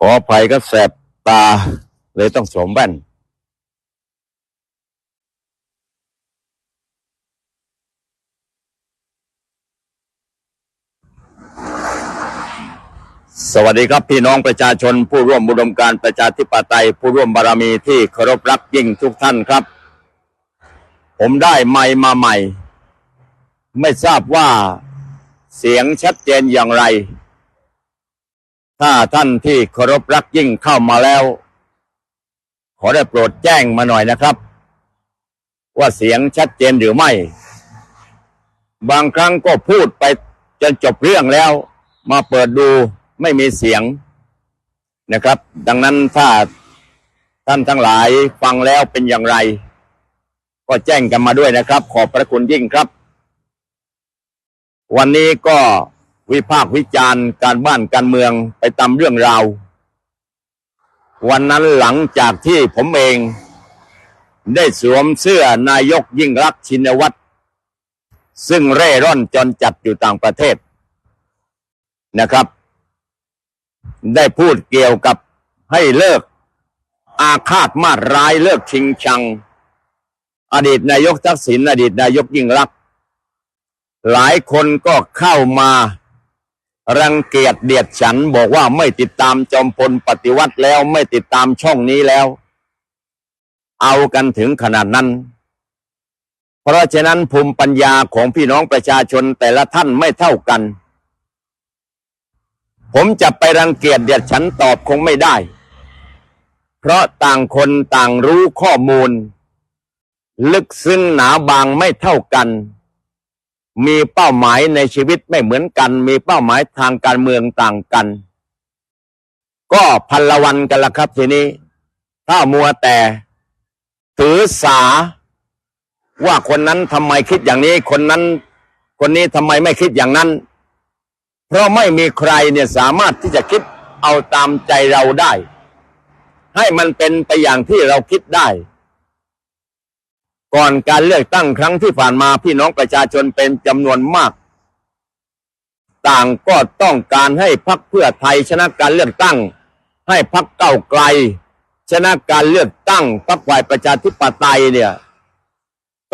ขออภัยก็แสบตาเลยต้องสวมแว่น สวัสดีครับพี่น้องประชาชน ผู้ร่วมบุดมการประชาธิปไตย ผู้ร่วมบารมีที่เคารพรักยิ่งทุกท่านครับ ผมได้ไมค์มาใหม่ ไม่ทราบว่าเสียงชัดเจนอย่างไร ถ้าท่านที่เคารพรักยิ่งเข้ามาแล้ว ขอได้โปรดแจ้งมาหน่อยนะครับ ว่าเสียงชัดเจนหรือไม่ บางครั้งก็พูดไปจนจบเรื่องแล้ว มาเปิดดูไม่มีเสียงนะครับ ดังนั้นถ้าท่านทั้งหลายฟังแล้วเป็นอย่างไร ก็แจ้งกันมาด้วยนะครับ ขอบพระคุณยิ่งครับ วันนี้ก็ วิพากษ์วิจารณ์การบ้านการเมืองไปตามเรื่องราว วันนั้นหลังจากที่ผมเอง ได้สวมเสื้อนายกยิ่งรักชินวัตรซึ่งเร่ร่อนจนจัดอยู่ต่างประเทศนะครับ ได้พูดเกี่ยวกับให้เลิก อาฆาตมาดร้ายเลิกชิงชัง อดีตนายกทักษิณอดีตนายกยิ่งรักหลายคนก็เข้ามา รังเกียจเดียดฉันบอกว่าไม่ติดตามจอมพลปฏิวัติแล้วไม่ติดตามช่องนี้แล้ว เอากันถึงขนาดนั้น เพราะฉะนั้นภูมิปัญญาของพี่น้องประชาชนแต่ละท่านไม่เท่ากัน ผมจะไปรังเกียจเดียดฉันตอบคงไม่ได้ เพราะต่างคนต่างรู้ข้อมูล ลึกซึ้งหนาบางไม่เท่ากัน มีเป้าหมายในชีวิตไม่เหมือนกัน มีเป้าหมายทางการเมืองต่างกัน ก็พันละวันกันละครับทีนี้ ถ้ามัวแต่ ถือสา ว่าคนนั้นทำไมคิดอย่างนี้ คนนั้น คนนี้ทำไมไม่คิดอย่างนั้น เพราะไม่มีใครเนี่ยสามารถที่จะคิดเอาตามใจเราได้ ให้มันเป็นไปอย่างที่เราคิดได้ ก่อนการเลือกตั้งครั้งที่ผ่านมาพี่น้องประชาชนเป็นจำนวนมาก ต่างก็ต้องการให้พักเพื่อไทยชนะการเลือกตั้ง ให้พักเก้าไกล ชนะการเลือกตั้งพักฝ่ายประชาธิปไตยเนี่ย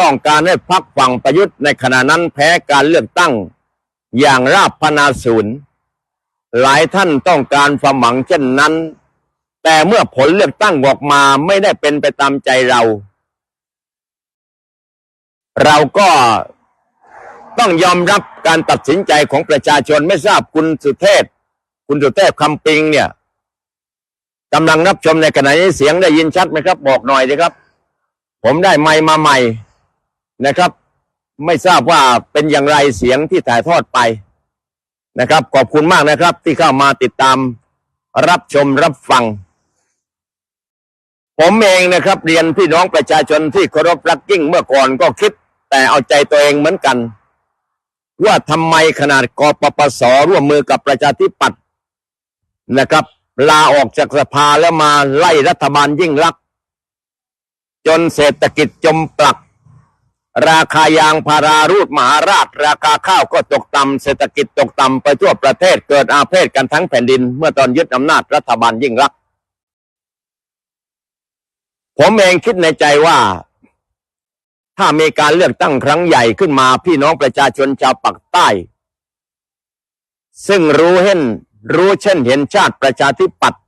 ต้องการให้พักฝั่งประยุทธ์ในขณะนั้นแพ้การเลือกตั้ง อย่างราบพนาศูนย์หลายท่านต้องการความหวังเช่นนั้น แต่เมื่อผลเลือกตั้งออกมาไม่ได้เป็นไปตามใจเรา เราก็ต้องยอมรับการตัดสินใจของประชาชนไม่ทราบคุณสุเทพ คุณสุเทพคำปิงเนี่ยกำลังรับชมในขณะนี้เสียงได้ยินชัดไหมครับ บอกหน่อยดีครับ ผมได้ไมค์มาใหม่นะครับ ไม่ทราบว่าเป็นอย่างไรเสียงที่ถ่ายทอดไปนะครับ ขอบคุณมากนะครับ ที่เข้ามาติดตามรับชมรับฟัง ผมเองนะครับ เรียนพี่น้องประชาชนที่เคารพรักยิ่งเมื่อก่อนก็คิด แต่เอาใจตัวเองเหมือนกัน ว่าทำไมขนาดกปปสร่วมมือกับประชาธิปัตย์นะครับ ลาออกจากสภาแล้วมาไล่รัฐบาลยิ่งรักษณ์จนเศรษฐกิจจมปลัก ราคายางพารารูดมหาราช ราคาข้าวก็ตกต่ำเศรษฐกิจตกต่ำไปทั่วประเทศเกิดอาเพศกันทั้งแผ่นดิน เมื่อตอนยึดอำนาจรัฐบาลยิ่งรักษณ์ผมเองคิดในใจว่า ถ้ามีการเลือกตั้งครั้งใหญ่ขึ้นมาพี่น้องประชาชนชาวปากใต้ ซึ่งรู้เห็นรู้เช่นเห็นชาติประชาธิปัตย์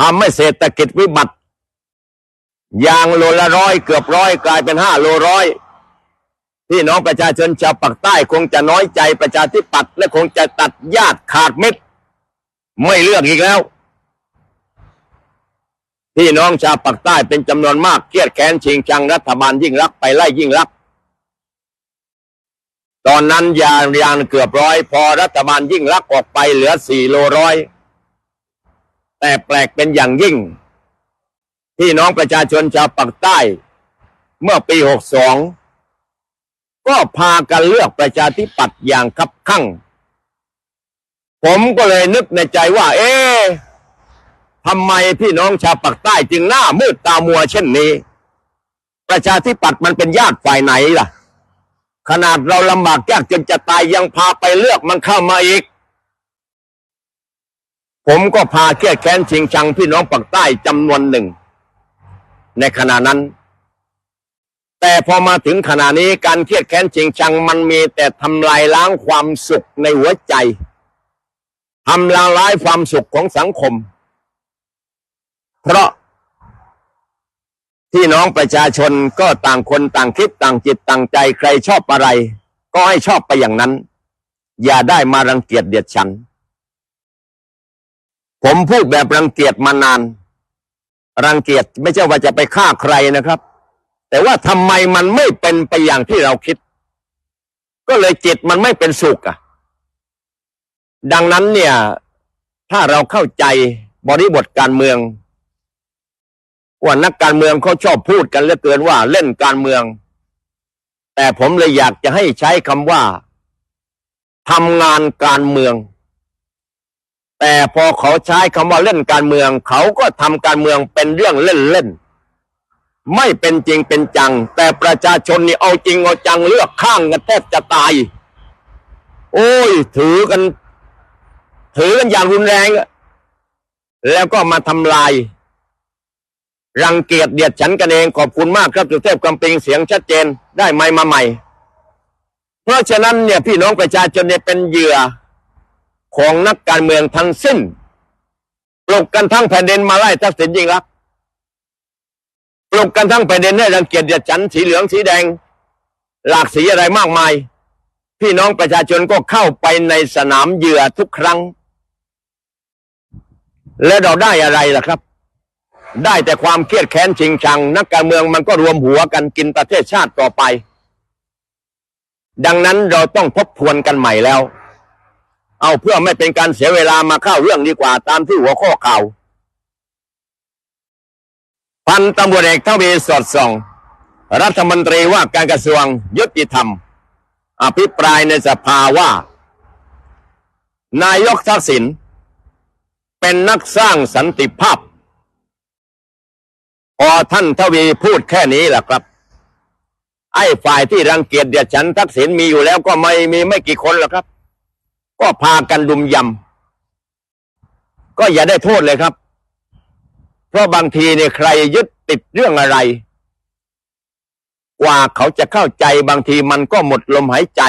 ทำให้เศรษฐกิจวิบัติยางโลละร้อยเกือบร้อยกลายเป็นห้าโลร้อยพี่น้องประชาชนชาวปากใต้คงจะน้อยใจประชาธิปัตย์และคงจะตัดญาติขาดมิตร ไม่เลือกอีกแล้ว พี่น้องชาวปากใต้เป็นจำนวนมากเครียดแค้นชิงชังรัฐบาลยิ่งรักไปไล่ยิ่งรัก ตอนนั้นยางยางเกือบร้อย พอรัฐบาลยิ่งรักออกไปเหลือสี่โลร้อย แต่แปลกเป็นอย่างยิ่ง พี่น้องประชาชนชาวปากใต้ เมื่อปีหกสองก็พากันเลือกประชาธิปัตย์อย่างคับคั่ง ผมก็เลยนึกในใจว่า เอ๊ ทำไมพี่น้องชาวปากใต้จึงหน้ามืดตามัวเช่นนี้ ประชาธิปัตย์มันเป็นญาติฝ่ายไหนล่ะ ขนาดเราลำบากยากจนจะตายยังพาไปเลือกมันเข้ามาอีกผผมก็พาเครียดแค้นชิงชังพี่น้องปากใต้จำนวนหนึ่ง ในขณะนั้น แต่พอมาถึงขณะนี้การเครียดแค้นชิงชังมันมีแต่ทำลายล้างความสุขในหัวใจทำลายล้างความสุขของสังคม เพราะพี่น้องประชาชนก็ต่างคนต่างคิดต่างจิตต่างใจใครชอบอะไร ก็ให้ชอบไปอย่างนั้น อย่าได้มารังเกียจเดียดฉัน ผมพูดแบบรังเกียจมานาน รังเกียจไม่ใช่ว่าจะไปฆ่าใครนะครับ แต่ว่าทำไมมันไม่เป็นไปอย่างที่เราคิด ก็เลยจิตมันไม่เป็นสุขอะดังนั้นเนี่ย ถ้าเราเข้าใจบริบทการเมือง ว่านักการเมืองเขาชอบพูดกันเหลือเกินว่าเล่นการเมือง แต่ผมเลยอยากจะให้ใช้คำว่าทำงานการเมือง แต่พอเขาใช้คำว่าเล่นการเมือง เขาก็ทำการเมืองเป็นเรื่องเล่นๆไม่เป็นจริงเป็นจัง แต่ประชาชนนี่เอาจริงเอาจังเลือกข้างกันแทบจะตาย โอ้ย ถือกัน ถือกันอย่างรุนแรง แล้วก็มาทำลาย รังเกียจเดียดฉันกันเองขอบคุณมากครับสุเทพกำปิงเสียงชัดเจนได้ไมค์มาใหม่ เพราะฉะนั้นเนี่ยพี่น้องประชาชนเนี่ยเป็นเหยื่อของนักการเมืองทั้งสิ้นปลุกกันทั้งแผ่นดินมาไล่ทักษิณยิ่งรักปลุกกันทั้งแผ่นดินให้รังเกียจเดียดฉันสีเหลืองสีแดง หลากสีอะไรมากมาย พี่น้องประชาชนก็เข้าไปในสนามเหยื่อทุกครั้ง และเราได้อะไรล่ะครับ ได้แต่ความเครียดแค้นชิงชัง นักการเมืองมันก็รวมหัวกันกินประเทศชาติต่อไป ดังนั้นเราต้องทบทวนกันใหม่แล้ว เอาเพื่อไม่เป็นการเสียเวลามาเข้าเรื่องดีกว่าตามที่หัวข้อข่าวพันตำรวจเอกทวีสอดส่อง รัฐมนตรีว่าการกระทรวงยุติธรรม อภิปรายในสภาว่า นายกทักษิณเป็นนักสร้างสันติภาพ พอท่านทวีพูดแค่นี้แหละครับ ไอ้ฝ่ายที่รังเกียจเดียดฉันทักษิณมีอยู่แล้วก็ไม่มีไม่กี่คนหรอกครับ ก็พากันดุมยำก็อย่าได้โทษเลยครับ เพราะบางทีเนี่ยใครยึดติดเรื่องอะไร กว่าเขาจะเข้าใจบางทีมันก็หมดลมหายใจ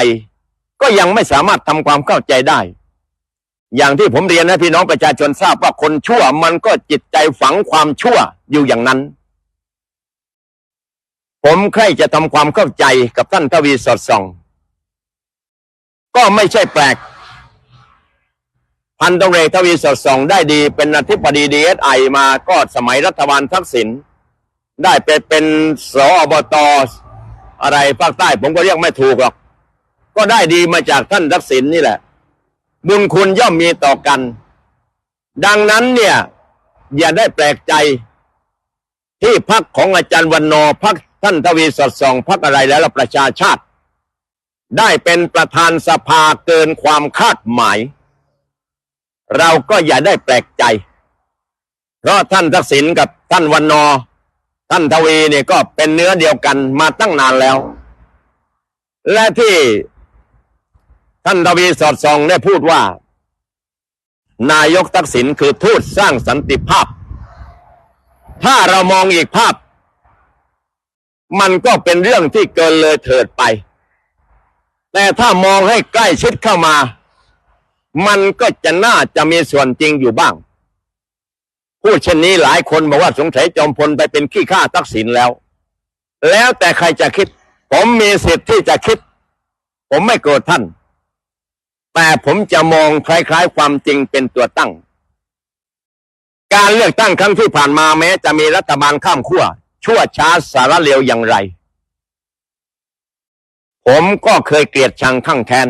ก็ยังไม่สามารถทำความเข้าใจได้ อย่างที่ผมเรียนนะพี่น้องประชาชนทราบว่าคนชั่วมันก็จิตใจฝังความชั่วอยู่อย่างนั้น ผมใคร่จะทำความเข้าใจกับท่านทวีสอดส่อง ก็ไม่ใช่แปลก พันตำรวจเอกทวีสอดส่อง ได้ดีเป็นอธิบดีดีเอสไอมาก็สมัยรัฐบาลทักษิณได้ไปเป็นสอบตอะไรภาคใต้ ผมก็เรียกไม่ถูกหรอก ก็ได้ดีมาจากท่านทักษิณนี่แหละ บุญคุณย่อมมีต่อกัน ดังนั้นเนี่ย อย่าได้แปลกใจ ที่พักของอาจารย์วันนอพัก ท่านทวีสดส่องพักอะไรแล้วประชาชาติ ได้เป็นประธานสภาเกินความคาดหมาย เราก็อย่าได้แปลกใจ เพราะท่านทักษิณกับท่านวันนอ ท่านทวีเนี่ยก็เป็นเนื้อเดียวกันมาตั้งนานแล้ว และที่ท่านทวีสอดส่องได้พูดว่า นายกทักษิณคือทูตสร้างสันติภาพ ถ้าเรามองอีกภาพ มันก็เป็นเรื่องที่เกินเลยเถิดไป แต่ถ้ามองให้ใกล้ชิดเข้ามา มันก็จะน่าจะมีส่วนจริงอยู่บ้าง พูดเช่นนี้หลายคนบอกว่าสงสัยจอมพลไปเป็นขี้ข้าทักษิณแล้ว แล้วแต่ใครจะคิด ผมมีสิทธิ์ที่จะคิด ผมไม่โกรธท่าน แต่ผมจะมองคล้ายๆ ความจริงเป็นตัวตั้งการเลือกตั้งครั้งที่ผ่านมาแม้จะมีรัฐบาลข้ามขั้ว ชั่วช้าสารเลวอย่างไร ผมก็เคยเกลียดชังข้างแค้น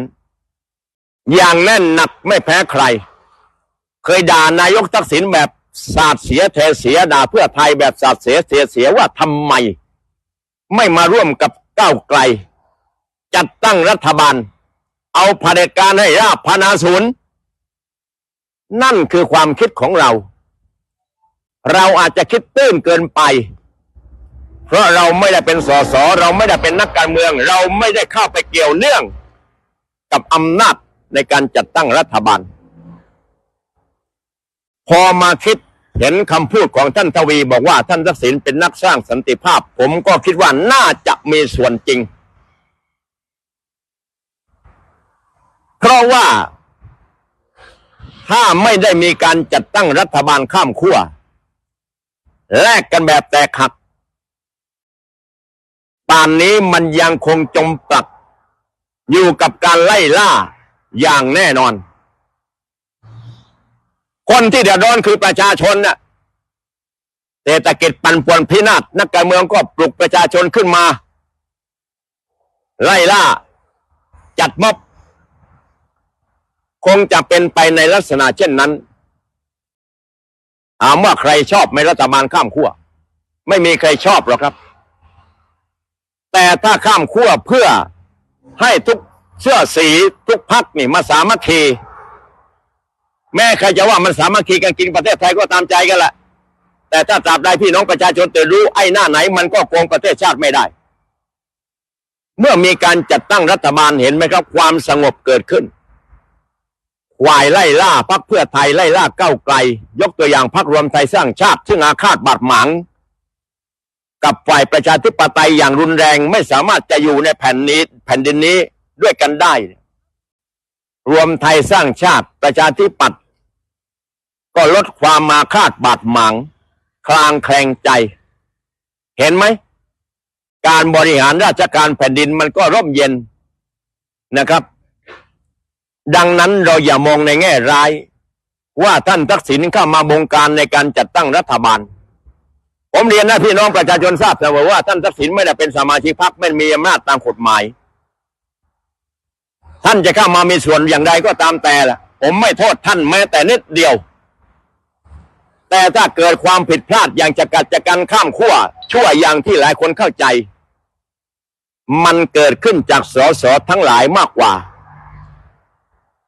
อย่างแน่นหนักไม่แพ้ใคร เคยด่านายกทักษิณแบบสาดเสียเทเสียด่าเพื่อไทยแบบสาดเสียเสียเสียว่าทำไม ไม่มาร่วมกับก้าวไกล จัดตั้งรัฐบาล เอาเผด็จการให้ราบพนาศูนย์นั่นคือความคิดของเรา เราอาจจะคิดตื้นเกินไป เพราะเราไม่ได้เป็นสสเราไม่ได้เป็นนักการเมือง เราไม่ได้เข้าไปเกี่ยวเนื่องกับอำนาจในการจัดตั้งรัฐบาล พอมาคิดเห็นคำพูดของท่านทวีบอกว่าท่านทักษิณเป็นนักสร้างสันติภาพ ผมก็คิดว่าน่าจะมีส่วนจริง เพราะว่า ถ้าไม่ได้มีการจัดตั้งรัฐบาลข้ามขั้วแลกกันแบบแตกหัก ป่านนี้มันยังคงจมปลัก อยู่กับการไล่ล่าอย่างแน่นอน คนที่เดือดร้อนคือประชาชนน่ะเศรษฐกิจปั่นป่วนพินาศนักการเมืองก็ปลุกประชาชนขึ้นมา ไล่ล่า จัดม็อบคงจะเป็นไปในลักษณะเช่นนั้นถามว่าใครชอบไหมรัฐบาลข้ามขั้วไม่มีใครชอบหรอกครับ แต่ถ้าข้ามขั้วเพื่อให้ทุกเสื้อสีทุกพักนี่มาสามัคคีแม้ใครจะว่ามันสามัคคีกันกินประเทศไทยก็ตามใจกันแหละแต่ถ้าตราบใดพี่น้องประชาชนตื่นรู้ไอ้หน้าไหน มันก็โกงประเทศชาติไม่ได้ เมื่อมีการจัดตั้งรัฐบาลเห็นไหมครับ ความสงบเกิดขึ้นควายไล่ล่าพักเพื่อไทยไล่ล่าเก้าไกล ยกตัวอย่างพักรวมไทยสร้างชาติ ซึ่งอาฆาตบาดหมาง กับฝ่ายประชาธิปไตยอย่างรุนแรงไม่สามารถจะอยู่ในแผ่นนี้ แผ่นดินนี้ด้วยกันได้ รวมไทยสร้างชาติประชาธิปัตย์ก็ลดความมาคาดบาดหมาง คลางแคลงใจ เห็นไหม การบริหารราชการแผ่นดินมันก็ร่มเย็นนะครับ ดังนั้นเราอย่ามองในแง่ร้าย ว่าท่านทักษิณเข้ามาบงการในการจัดตั้งรัฐบาล ผมเรียนนะพี่น้องประชาชนทราบเสมอว่าท่านทักษิณไม่ได้เป็นสมาชิกพรรคไม่มีอำนาจตามกฎหมาย ท่านจะเข้ามามีส่วนอย่างใดก็ตามแต่ละผมไม่โทษท่านแม้แต่นิดเดียว แต่ถ้าเกิดความผิดพลาดอย่างจะกัดจะกันข้ามขั้วชั่วอย่างที่หลายคนเข้าใจ มันเกิดขึ้นจากสสทั้งหลายมากกว่า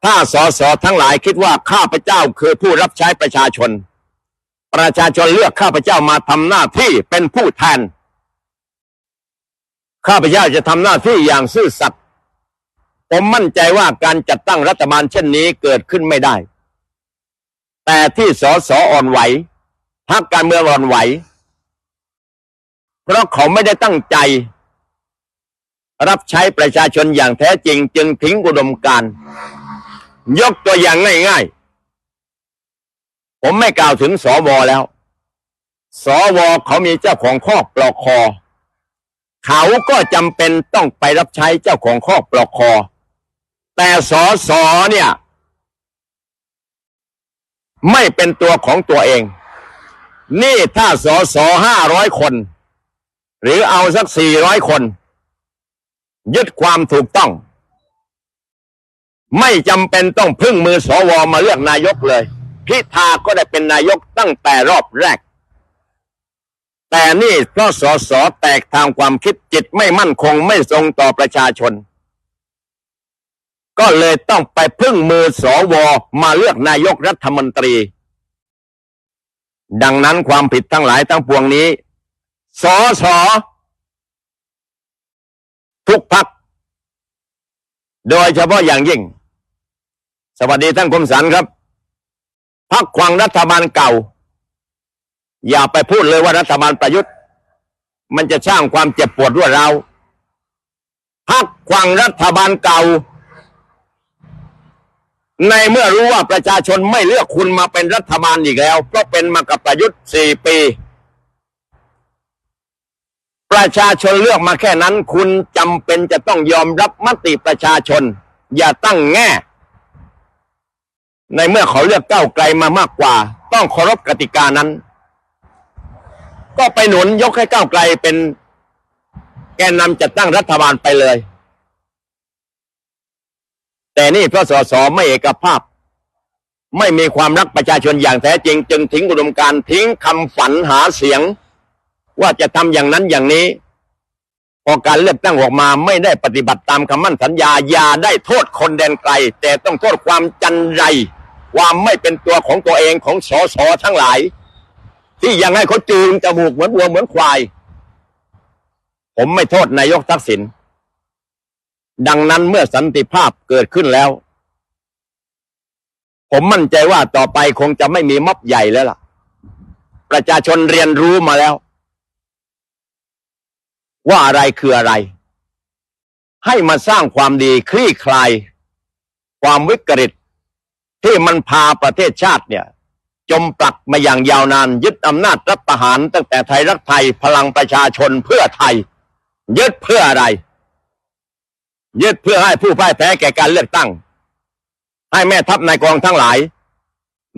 ถ้าสสทั้งหลายคิดว่าข้าพเจ้าคือผู้รับใช้ประชาชน ประชาชนเลือกข้าพเจ้ามาทำหน้าที่เป็นผู้แทน ข้าพเจ้าจะทำหน้าที่อย่างซื่อสัตย์ ผมมั่นใจว่าการจัดตั้งรัฐบาลเช่นนี้เกิดขึ้นไม่ได้ แต่ที่สสอ่อนไหวพรรคการเมืองอ่อนไหว เพราะเขาไม่ได้ตั้งใจ รับใช้ประชาชนอย่างแท้จริงจึงทิ้งอุดมการ ยกตัวอย่างง่ายๆ ผมไม่กล่าวถึงสวแล้ว สวเขามีเจ้าของข้อปลอกคอ เขาก็จำเป็นต้องไปรับใช้เจ้าของข้อปลอกคอ แต่สอสอเนี่ย ไม่เป็นตัวของตัวเอง นี่ถ้าสอสอห้าร้อยคน หรือเอาสักสี่ร้อยคน ยึดความถูกต้อง ไม่จำเป็นต้องพึ่งมือสวมาเลือกนายกเลย พิธาก็ได้เป็นนายกตั้งแต่รอบแรก แต่นี่เพราะสสแตกทางความคิดจิตไม่มั่นคงไม่ทรงต่อประชาชน ก็เลยต้องไปพึ่งมือสวมาเลือกนายกรัฐมนตรี ดังนั้นความผิดทั้งหลายทั้งปวงนี้สอสอทุกพัก โดยเฉพาะอย่างยิ่ง สวัสดีท่านคมสันครับ พักขวางรัฐบาลเก่า อย่าไปพูดเลยว่ารัฐบาลประยุทธ์ มันจะสร้างความเจ็บปวดรวดร้าวพักขวางรัฐบาลเก่า ในเมื่อรู้ว่าประชาชนไม่เลือกคุณมาเป็นรัฐบาลอีกแล้ว เพราะเป็นมากับประยุทธ์สี่ปี ประชาชนเลือกมาแค่นั้น คุณจำเป็นจะต้องยอมรับมติประชาชน อย่าตั้งแง่ ในเมื่อเขาเลือกก้าวไกลมามากกว่า ต้องเคารพกติกานั้น ก็ไปหนุนยกให้ก้าวไกลเป็นแกนนำจัดตั้งรัฐบาลไปเลย แต่นี่เพราะสสไม่เอกภาพ ไม่มีความรักประชาชนอย่างแท้จริง จึงทิ้งอุดมการทิ้งคำฝันหาเสียง ว่าจะทำอย่างนั้นอย่างนี้ พอการเลือกตั้งออกมาไม่ได้ปฏิบัติตามคำมั่นสัญญาอย่าได้โทษคนแดนไกล แต่ต้องโทษความจันไร ความไม่เป็นตัวของตัวเองของสอสอทั้งหลาย ที่ยังให้เขาจูงจมูกเหมือนวัวเหมือนควาย ผมไม่โทษนายกทักษิณดังนั้นเมื่อสันติภาพเกิดขึ้นแล้ว ผมมั่นใจว่าต่อไปคงจะไม่มีม็อบใหญ่แล้วล่ะ ประชาชนเรียนรู้มาแล้ว ว่าอะไรคืออะไร ให้มาสร้างความดีคลี่คลาย ความวิกฤต ที่มันพาประเทศชาติเนี่ย จมปลักมาอย่างยาวนาน ยึดอำนาจรัฐประหารตั้งแต่ไทยรักไทยพลังประชาชนเพื่อไทย ยึดเพื่ออะไร ยึดเพื่อให้ผู้พ่ายแพ้แก่การเลือกตั้ง ให้แม่ทัพนายกองทั้งหลาย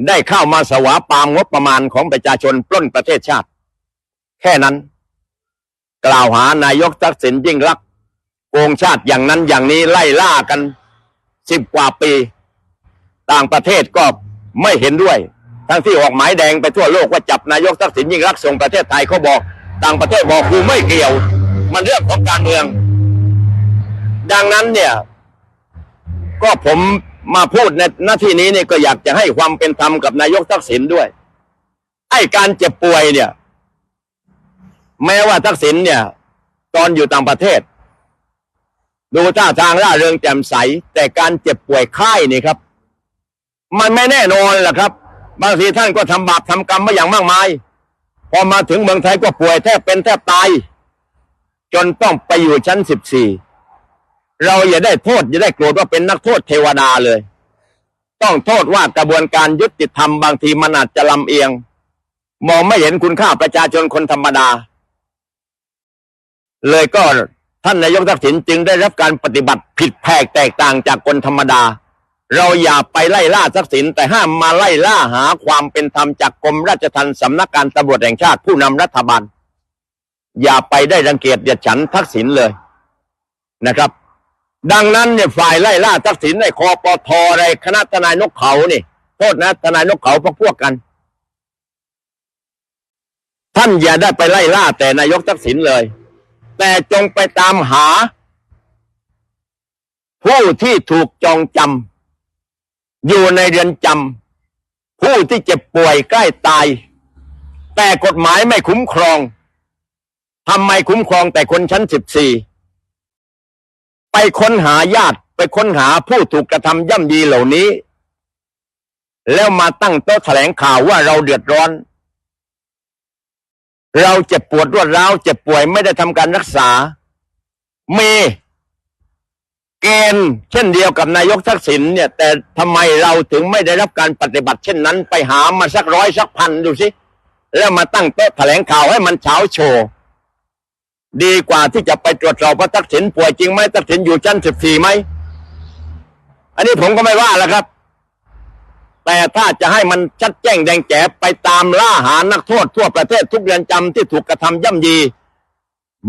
ได้เข้ามาสวาปามงบประมาณของประชาชนปล้นประเทศชาติ แค่นั้น กล่าวหานายกทักษิณยิ่งรักโกงชาติอย่างนั้นอย่างนี้ไล่ล่ากันสิบกว่าปี ต่างประเทศก็ไม่เห็นด้วย ทั้งที่ออกหมายแดงไปทั่วโลกว่าจับนายกทักษิณยิ่งรักส่งประเทศไทยเขาบอก ต่างประเทศบอกกูไม่เกี่ยว มันเรื่องของการเมือง ดังนั้นเนี่ย ก็ผมมาพูดในหน้าที่นี้เนี่ยก็อยากจะให้ความเป็นธรรมกับนายกทักษิณด้วยไอ้การเจ็บป่วยเนี่ย แม้ว่าทักษิณเนี่ย ตอนอยู่ต่างประเทศ ดูท่าทางร่าเริงแจ่มใส แต่การเจ็บป่วยไข้นี่ครับ มันไม่แน่นอนแหละครับ บางทีท่านก็ทำบาปทำกรรมมาอย่างมากมาย พอมาถึงเมืองไทยก็ป่วยแทบเป็นแทบตาย จนต้องไปอยู่ชั้นสิบสี่เราอย่าได้โทษอย่าได้โกรธว่าเป็นนักโทษเทวดาเลย ต้องโทษว่ากระบวนการยุติธรรมบางทีมันอาจจะลำเอียง มองไม่เห็นคุณค่าประชาชนคนธรรมดา เลยก็ท่านนายกทักษิณจึงได้รับการปฏิบัติผิดแผกแตกต่างจากคนธรรมดา เราอย่าไปไล่ล่าทักษิณแต่ห้ามมาไล่ล่าหาความเป็นธรรมจากกรมราชทัณฑ์สำนักการตำรวจแห่งชาติผู้นำรัฐบาล อย่าไปได้รังเกียจเดียดฉันทักษิณเลยนะครับ ดังนั้นเนี่ยฝ่ายไล่ล่าทักษิณในคอปทอะไรคณะทนายนกเขานี่โทษนะทนายนกเขาพวกพวกกัน ท่านอย่าได้ไปไล่ล่าแต่นายกทักษิณเลย แต่จงไปตามหา ผู้ที่ถูกจองจำ อยู่ในเรือนจำผู้ที่เจ็บป่วยใกล้ตาย แต่กฎหมายไม่คุ้มครองทำไมคุ้มครองแต่คนชั้นสิบสี่ไปค้นหาญาติไปค้นหาผู้ถูกกระทำย่ำยีเหล่านี้ แล้วมาตั้งโต๊ะแถลงข่าวว่าเราเดือดร้อน เราเจ็บปวดรวดร้าวเจ็บป่วยไม่ได้ทำการรักษา มี เกณฑ์เช่นเดียวกับนายกทักษิณเนี่ย แต่ทำไมเราถึงไม่ได้รับการปฏิบัติ เช่นนั้น ไปหามาสักร้อยสักพันดูสิแล้วมาตั้งโต๊ะแถลงข่าวให้มันเฉาโชว์ดีกว่าที่จะไปตรวจสอบว่าทักษิณป่วยจริงไหมทักษิณอยู่ชั้นสิบสี่ไหมอันนี้ผมก็ไม่ว่าแล้วครับ แต่ถ้าจะให้มันชัดแจ้งแดงแจ๋ไปตามล่าหานักโทษทั่วประเทศทุกเรือนจำที่ถูกกระทำย่ำยี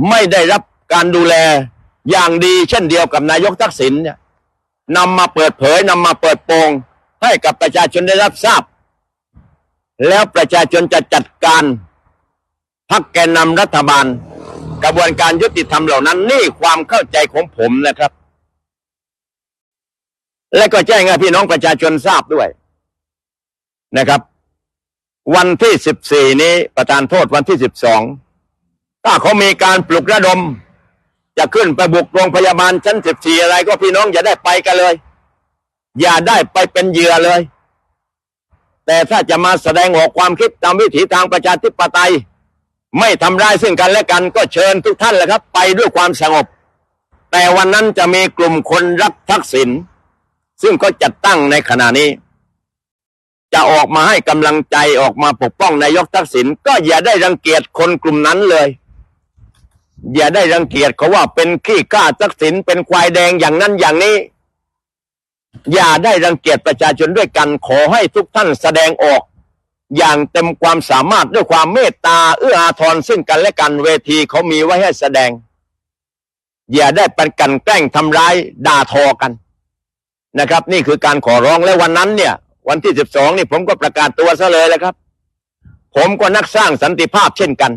ไม่ได้รับการดูแล อย่างดีเช่นเดียวกับนายกทักษิณเนี่ยนำมาเปิดเผยนำมาเปิดโปงให้กับประชาชนได้รับทราบ แล้วประชาชนจะจัดการพักแกนนำรัฐบาล กระบวนการยุติธรรมเหล่านั้น นี่ความเข้าใจของผมนะครับ และก็แจ้งให้พี่น้องประชาชนทราบด้วยนะครับ วันที่สิบสี่นี้ประธานโทษวันที่สิบสองถ้าเขามีการปลุกระดม จะขึ้นไปบุกโรงพยาบาลชั้นสิบสี่อะไรก็พี่น้องอย่าได้ไปกันเลย อย่าได้ไปเป็นเหยื่อเลย แต่ถ้าจะมาแสดงออกความคิดตามวิถีทางประชาธิปไตย ไม่ทำร้ายซึ่งกันและกันก็เชิญทุกท่านแหละครับ ไปด้วยความสงบ แต่วันนั้นจะมีกลุ่มคนรักทักษิณซึ่งก็จัดตั้งในขณะนี้ จะออกมาให้กำลังใจออกมาปกป้องนายกทักษิณก็อย่าได้รังเกียจคนกลุ่มนั้นเลย อย่าได้รังเกียจเขาว่าเป็นขี้กล้าทักษิณเป็นควายแดงอย่างนั้นอย่างนี้ อย่าได้รังเกียจประชาชนด้วยกัน ขอให้ทุกท่านแสดงออก อย่างเต็มความสามารถด้วยความเมตตาเอื้ออาทรซึ่งกันและกันเวทีเขามีไว้ให้แสดง อย่าได้เป็นกันแกล้งทำร้ายด่าทอกันนะครับ นี่คือการขอร้องและวันนั้นเนี่ย วันที่สิบสองนี่ผมก็ประกาศตัวซะเลยแล้วครับ ผมก็นักสร้างสันติภาพเช่นกัน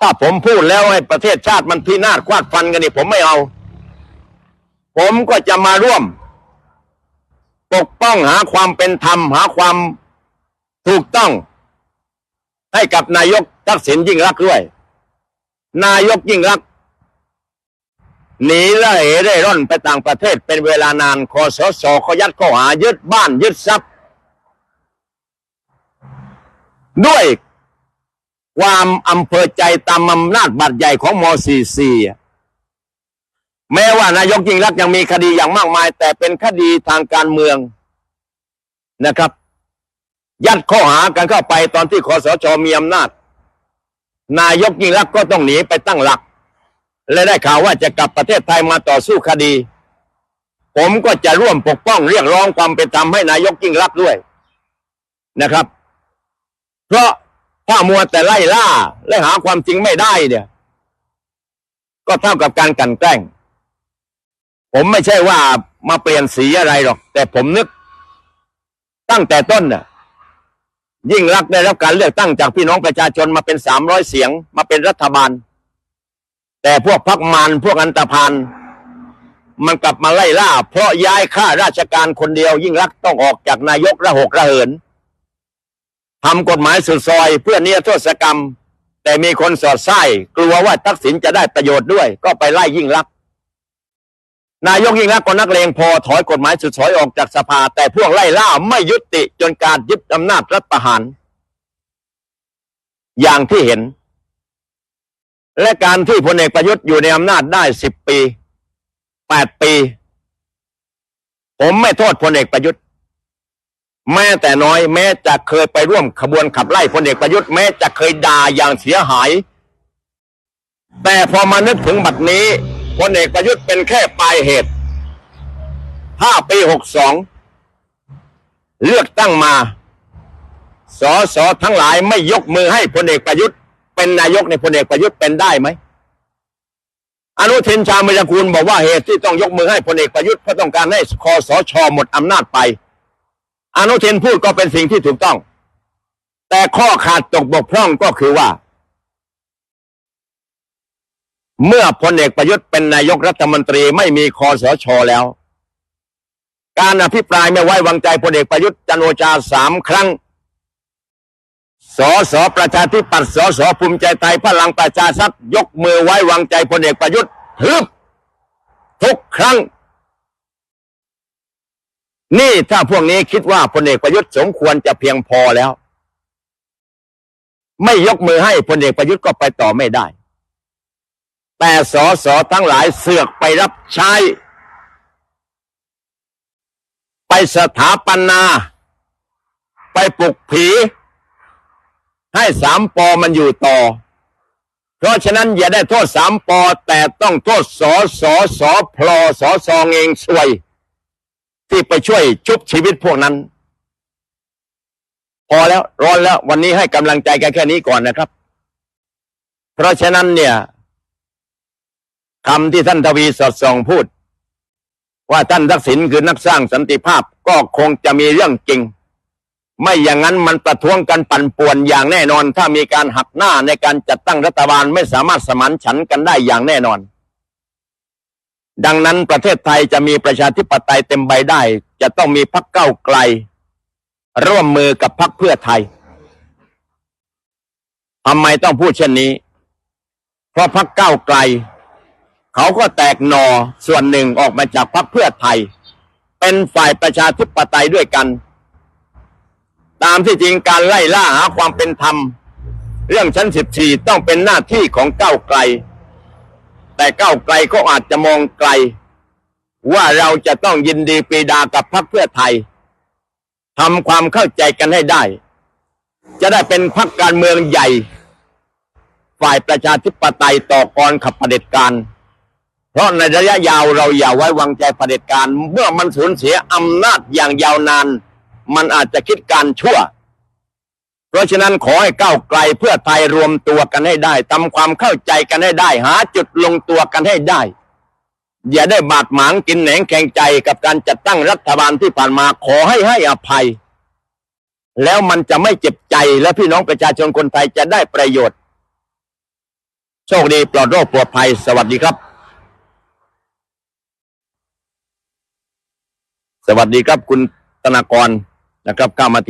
ถ้าผมพูดแล้วให้ประเทศชาติมันพินาศควาดฟันกันนี่ผมไม่เอา ผมก็จะมาร่วม ปกป้องหาความเป็นธรรม หาความถูกต้อง ให้กับนายกทักษิณยิ่งรักด้วย นายกยิ่งรักหนีละเหได้ร่อนไปต่างประเทศเป็นเวลานานคอสชเขายัดข้อหายึดบ้านยึดทรัพย์ ด้วย ความอำเภอใจตามอำนาจบัตรใหญ่ของม .44 แม้ว่านายกยิ่งรักยังมีคดีอย่างมากมาย แต่เป็นคดีทางการเมืองนะครับ ยัดข้อหากันเข้าไปตอนที่คอสชมีอำนาจ นายกยิ่งรักก็ต้องหนีไปตั้งหลัก และได้ข่าวว่าจะกลับประเทศไทยมาต่อสู้คดี ผมก็จะร่วมปกป้องเรียกร้องความเป็นธรรมให้นายกยิ่งรักด้วยนะครับ เพราะ ถ้ามัวแต่ไล่ล่า และหาความจริงไม่ได้เนี่ย ก็เท่ากับการกันแกล้ง ผมไม่ใช่ว่ามาเปลี่ยนสีอะไรหรอก แต่ผมนึก ตั้งแต่ต้นน่ะ ยิ่งรักได้รับการเลือกตั้งจากพี่น้องประชาชนมาเป็นสามร้อยเสียง มาเป็นรัฐบาล แต่พวกพักมารพวกอันตพานมันกลับมาไล่ล่า เพราะย้ายข้าราชการคนเดียว ยิ่งรักต้องออกจากนายกระหกระเหิน ทำกฎหมายสุดซอยเพื่อเนียโทษกรรม แต่มีคนสอดไส้กลัวว่าทักษิณจะได้ประโยชน์ด้วย ก็ไปไล่ยิ่งรักษณ์นายกยิ่งรักก็นักเลงพอถอยกฎหมายสุดซอยออกจากสภา แต่พวกไล่ล่าไม่ยุติจนการยึดอำนาจรัฐประหาร อย่างที่เห็น และการที่พลเอกประยุทธ์อยู่ในอำนาจได้สิบปีแปดปี ผมไม่โทษพลเอกประยุทธ์ แม้แต่น้อย แม้จะเคยไปร่วมขบวนขับไล่พลเอกประยุทธ์แม้จะเคยด่าอย่างเสียหาย แต่พอมานึกถึงบัดนี้พลเอกประยุทธ์เป็นแค่ปลายเหตุห้าปีหกสองเลือกตั้งมาสอสอทั้งหลายไม่ยกมือให้พลเอกประยุทธ์ เป็นนายกในพลเอกประยุทธ์เป็นได้ไหมอนุทินชาญวิรกูลบอกว่าเหตุที่ต้องยกมือให้พลเอกประยุทธ์เพราะต้องการให้คอสชหมดอำนาจไป อนุทินพูดก็เป็นสิ่งที่ถูกต้อง แต่ข้อขาดตกบกพร่องก็คือว่า เมื่อพลเอกประยุทธ์เป็นนายกรัฐมนตรีไม่มีคอสชอแล้ว การอภิปรายไม่ไว้วางใจพลเอกประยุทธ์จันโอชาสามครั้งสสประชาธิปัตย์สสภูมิใจไทยพลังประชาชาติยกมือไว้วางใจพลเอกประยุทธ์ทึบทุกครั้ง นี่ถ้าพวกนี้คิดว่าพลเอกประยุทธ์สมควรจะเพียงพอแล้ว ไม่ยกมือให้พลเอกประยุทธ์ก็ไปต่อไม่ได้ แต่สอสอทั้งหลายเสือกไปรับใช้ ไปสถาปนา ไปปลุกผี ให้สามปอมันอยู่ต่อ เพราะฉะนั้นอย่าได้โทษสามปอ แต่ต้องโทษสอสอสอพลอสอซองเองซวย ที่ไปช่วยชุบชีวิตพวกนั้น พอแล้วร้อนแล้ว วันนี้ให้กำลังใจกันแค่นี้ก่อนนะครับ เพราะฉะนั้นเนี่ยคำที่ท่านทวีสอดส่องพูด ว่าท่านทักษิณคือนักสร้างสันติภาพก็คงจะมีเรื่องจริง ไม่อย่างนั้นมันประท้วงกันปั่นป่วนอย่างแน่นอน ถ้ามีการหักหน้าในการจัดตั้งรัฐบาลไม่สามารถสมานฉันท์กันได้อย่างแน่นอน ดังนั้นประเทศไทยจะมีประชาธิปไตยเต็มใบได้ จะต้องมีพักเก้าไกล ร่วมมือกับพักเพื่อไทยทำไมต้องพูดเช่นนี้ เพราะพักเก้าไกล เขาก็แตกหนอส่วนหนึ่งออกมาจากพักเพื่อไทย เป็นฝ่ายประชาธิปไตยด้วยกัน ตามที่จริงการไล่ล่าหาความเป็นธรรม เรื่องชั้นสิบสี่ต้องเป็นหน้าที่ของเก้าไกล แต่ก้าวไกลก็อาจจะมองไกล ว่าเราจะต้องยินดีปรีดากับพรรคเพื่อไทยทำความเข้าใจกันให้ได้ จะได้เป็นพรรคการเมืองใหญ่ ฝ่ายประชาธิปไตยต่อกรขับเผด็จการ เพราะในระยะยาวเราอย่าไว้วางใจเผด็จการ เมื่อมันสูญเสียอำนาจอย่างยาวนาน มันอาจจะคิดการชั่ว เพราะฉะนั้นขอให้ก้าวไกลเพื่อไทยรวมตัวกันให้ได้ทำความเข้าใจกันให้ได้ หาจุดลงตัวกันให้ได้ อย่าได้บาดหมางกินแหนงแข่งใจกับการจัดตั้งรัฐบาลที่ผ่านมาขอให้ให้อภัย แล้วมันจะไม่เจ็บใจและพี่น้องประชาชนคนไทยจะได้ประโยชน์ โชคดีปลอดโรคปลอดภัย สวัสดีครับ สวัสดีครับคุณธนากรนะครับก้ามาทีหลัง